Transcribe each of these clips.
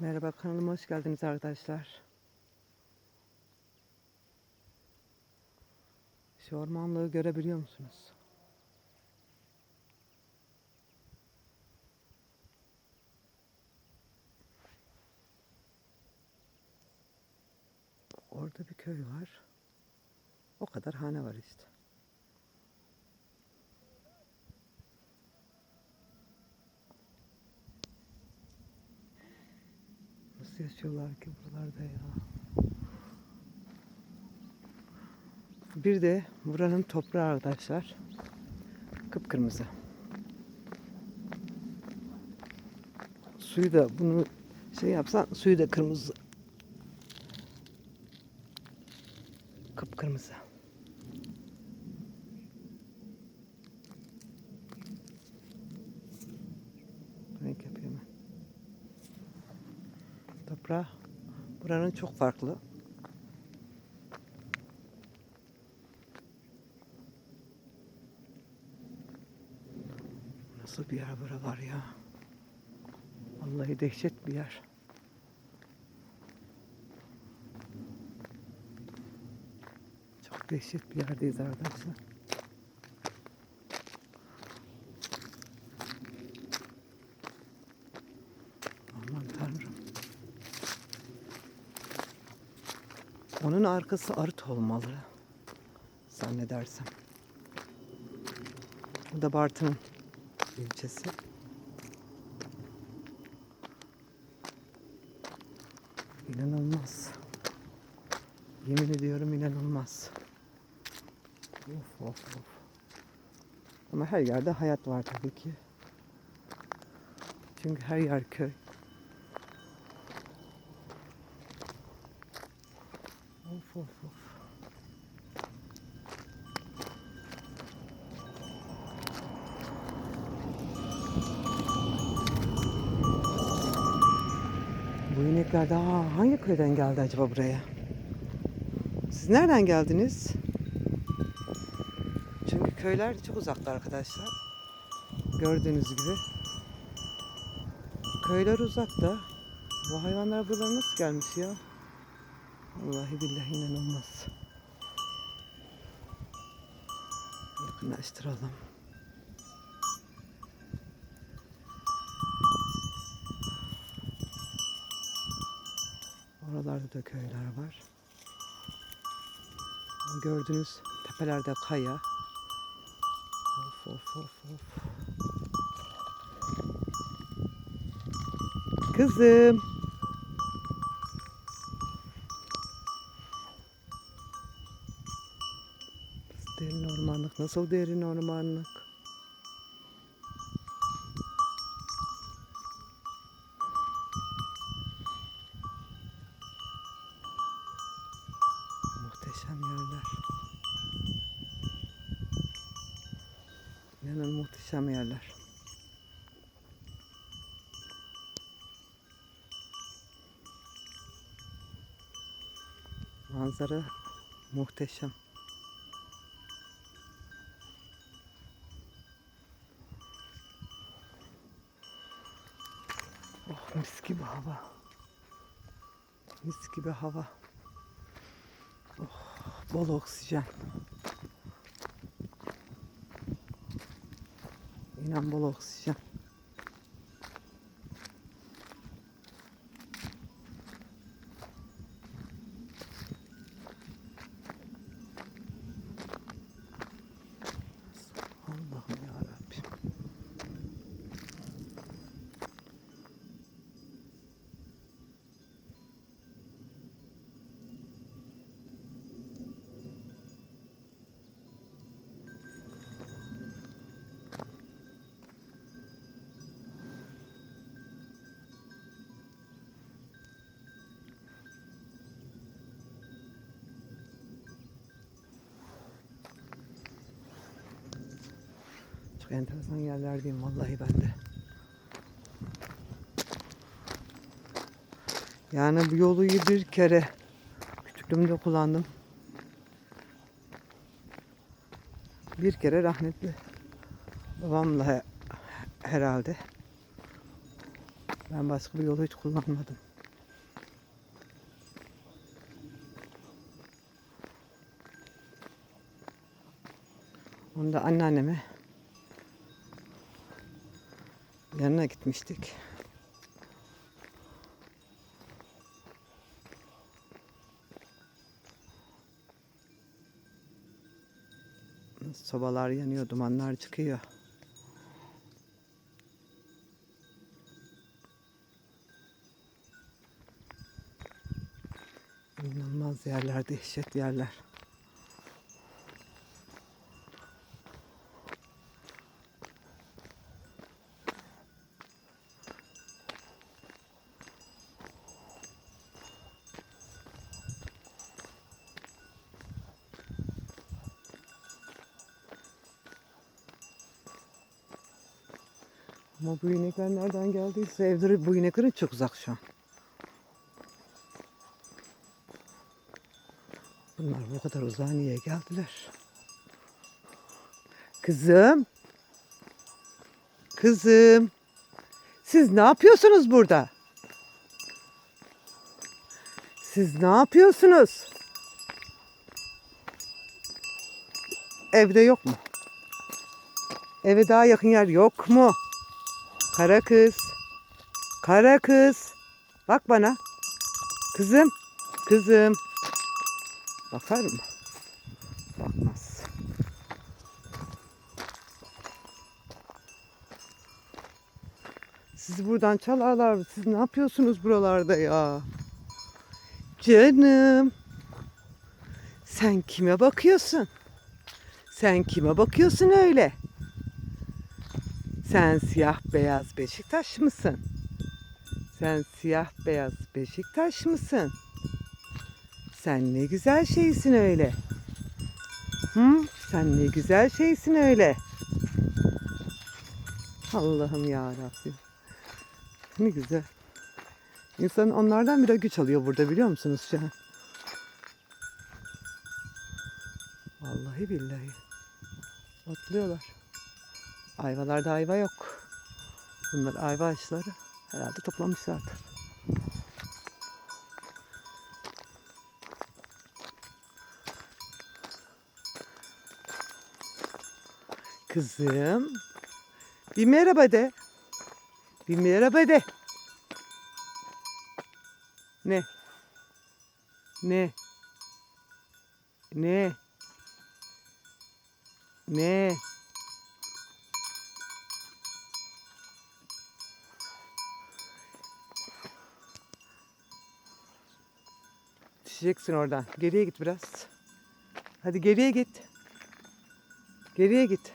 Merhaba kanalıma hoş geldiniz arkadaşlar. Şu ormanlığı görebiliyor musunuz? Orada bir köy var. O kadar hane var işte. Nasıl yaşıyorlar ki buralarda ya? Bir de buranın toprağı arkadaşlar. Kıpkırmızı. Suyu da bunu şey yapsan suyu da kırmızı. Kıpkırmızı. Toprağı buranın çok farklı. Nasıl bir yer bura var ya? Vallahi dehşet bir yer. Çok dehşet bir yerdeyiz arkadaşlar. Arkası arıt olmalı. Zannedersem. Bu da Bartın'ın ilçesi. İnanılmaz. Yemin ediyorum inanılmaz. Of of of. Ama her yerde hayat var tabii ki. Çünkü her yer köy. Of of. Bu inekler daha hangi köyden geldi acaba buraya? Siz nereden geldiniz? Çünkü köyler çok uzakta arkadaşlar. Gördüğünüz gibi. Köyler uzakta. Bu hayvanlar buralara nasıl gelmiş ya? Vallahi billahi inanılmaz. Yakınlaştıralım. Oralarda da köyler var. Gördüğünüz tepelerde kaya. Of of of of. Kızım. Derin ormanlık. Nasıl derin ormanlık? Muhteşem yerler. İnanın muhteşem yerler. Manzara muhteşem. Oh mis gibi hava. Mis gibi hava. Bol oksijen. İnan bol oksijen. Çok enteresan yerlerdeyim vallahi ben de. Yani bu yolu bir kere küçüklüğümde kullandım. Bir kere rahmetli babamla he- herhalde. Ben başka bir yolu hiç kullanmadım. Onu da anneanneme yanına gitmiştik. Sobalar yanıyor, dumanlar çıkıyor. İnanılmaz yerler, dehşet yerler. Ama bu inekler nereden geldiyse evleri bu ineklerin çok uzak şu an. Bunlar bu kadar uzağa niye geldiler? Kızım. Kızım. Siz ne yapıyorsunuz burada? Siz ne yapıyorsunuz? Evde yok mu? Eve daha yakın yer yok mu? Kara kız. Kara kız. Bak bana. Kızım. Kızım. Bakar mı? Bakmaz. Sizi buradan çalarlar. Siz ne yapıyorsunuz buralarda ya? Canım. Sen kime bakıyorsun? Sen kime bakıyorsun öyle? Sen siyah beyaz Beşiktaş mısın? Sen siyah beyaz Beşiktaş mısın? Sen ne güzel şeysin öyle. Hı? Sen ne güzel şeysin öyle. Allah'ım ya Rabbim. Ne güzel. İnsan onlardan bile güç alıyor burada biliyor musunuz şu an? Vallahi billahi. Otlıyorlar. Ayvalarda ayva yok. Bunlar ayva ağaçları. Herhalde toplamışlardır. Kızım. Bir merhaba de. Bir merhaba de. Ne? Ne? Ne? Ne? Düşeceksin oradan. Geriye git biraz. Hadi geriye git. Geriye git.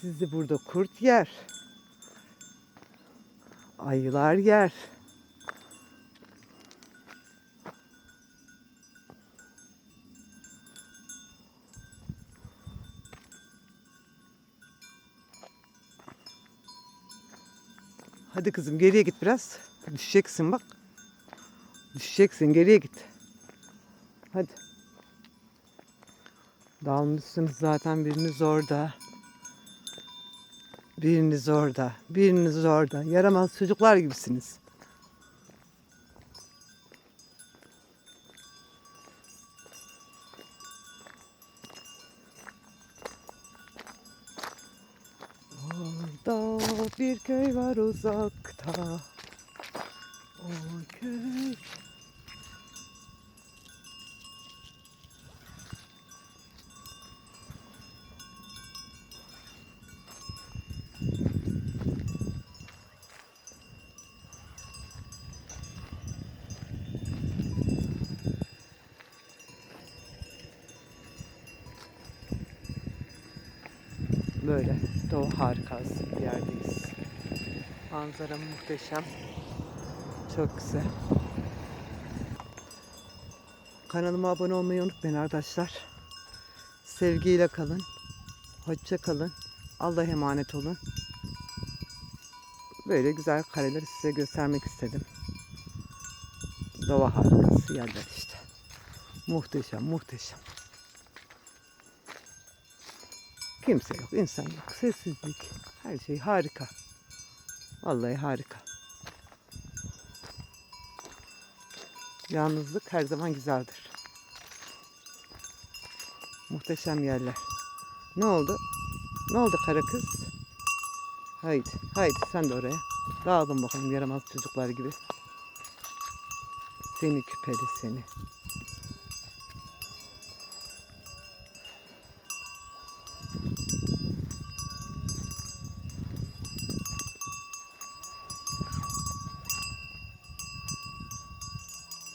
Sizi burada kurt yer. Ayılar yer. Hadi kızım geriye git biraz. Düşeceksin bak. Düşeceksin geriye git. Hadi. Dalmışsınız zaten biriniz orada. Biriniz orada. Biriniz orada. Yaramaz çocuklar gibisiniz. Orada bir köy var uzakta. O köy Böyle doğa harikası bir yerdeyiz. Manzara muhteşem. Çok güzel. Kanalıma abone olmayı unutmayın arkadaşlar. Sevgiyle kalın. Hoşça kalın. Allah'a emanet olun. Böyle güzel kareleri size göstermek istedim. Doğa harikası yerler işte. Muhteşem, muhteşem. Kimse yok, insan yok, sessizlik. Her şey harika. Vallahi harika. Yalnızlık her zaman güzeldir. Muhteşem yerler. Ne oldu? Ne oldu kara kız? Haydi, haydi sen de oraya. Dağılın bakalım yaramaz çocuklar gibi. Seni küpeli seni.